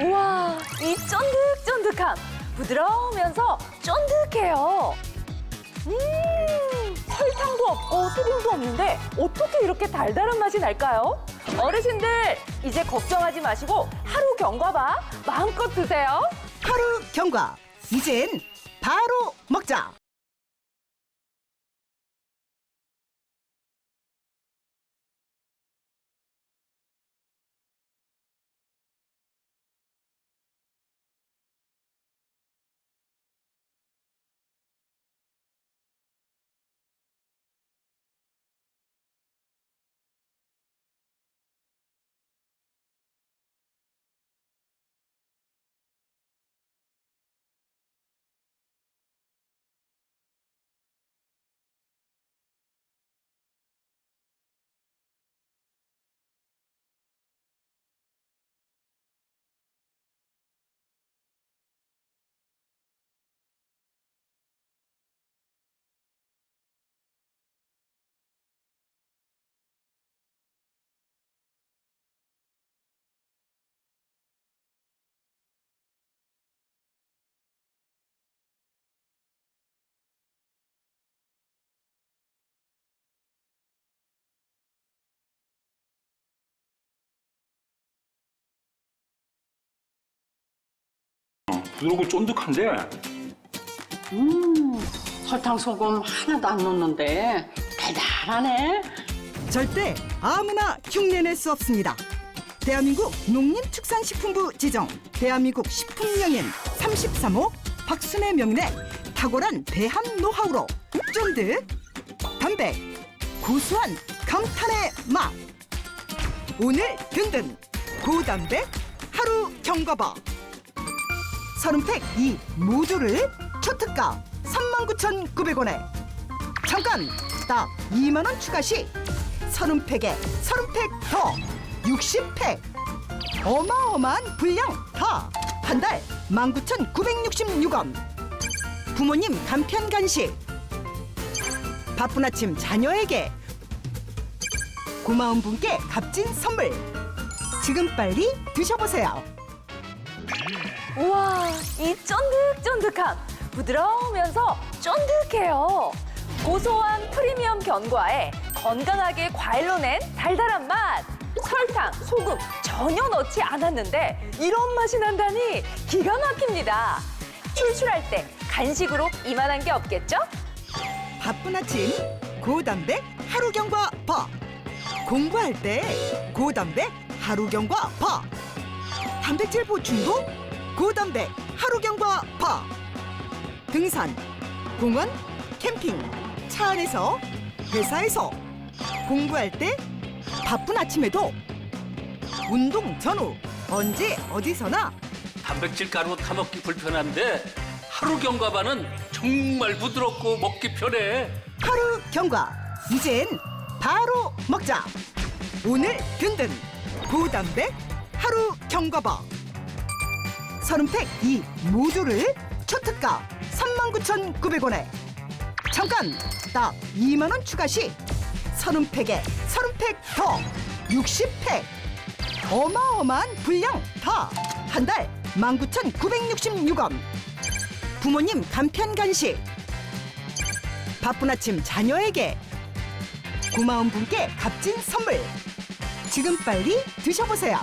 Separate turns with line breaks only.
우와, 이 쫀득쫀득함. 부드러우면서 쫀득해요. 음, 설탕도 없고 소금도 없는데 어떻게 이렇게 달달한 맛이 날까요? 어르신들, 이제 걱정하지 마시고 하루 경과밥 마음껏 드세요.
하루 경과. 이젠 바로 먹자.
부드럽고 쫀득한데
음, 설탕 소금 하나도 안 넣었는데 달달하네.
절대 아무나 흉내낼 수 없습니다. 대한민국 농림축산식품부 지정 대한민국 식품명인 33호 박순애 명인의 탁월한 배합 노하우로 쫀득, 담백, 고소한 감탄의 맛. 오늘 든든 고단백 하루 경과밥. 서른팩 이 모두를 초특가 39,900원에. 잠깐! 딱 2만 원 추가 시 서른 팩에 서른 팩 더 60팩. 어마어마한 분량 다! 한 달 19,966원. 부모님 간편 간식. 바쁜 아침 자녀에게 고마운 분께 값진 선물. 지금 빨리 드셔보세요.
우와, 이 쫀득쫀득함. 부드러우면서 쫀득해요. 고소한 프리미엄 견과에 건강하게 과일로 낸 달달한 맛. 설탕, 소금 전혀 넣지 않았는데 이런 맛이 난다니 기가 막힙니다. 출출할 때 간식으로 이만한 게 없겠죠?
바쁜 아침 고단백 하루 경과 밥 공부할 때 고단백 하루 경과 밥 단백질 보충도 고단백 하루 경과 밥 등산 공원 캠핑 차 안에서 회사에서 공부할 때 바쁜 아침에도 운동 전후 언제 어디서나
단백질 가루 타먹기 불편한데 하루 경과반은 정말 부드럽고 먹기 편해.
하루 경과 이젠 바로 먹자. 오늘 든든 고단백 하루 경과밥 서른팩 이 모두를 초특가 39,900원에. 잠깐! 딱 2만 원 추가 시 서른팩에 서른팩 더 60팩 어마어마한 분량 다한달 19,966원. 부모님 간편 간식. 바쁜 아침 자녀에게 고마운 분께 값진 선물. 지금 빨리 드셔보세요.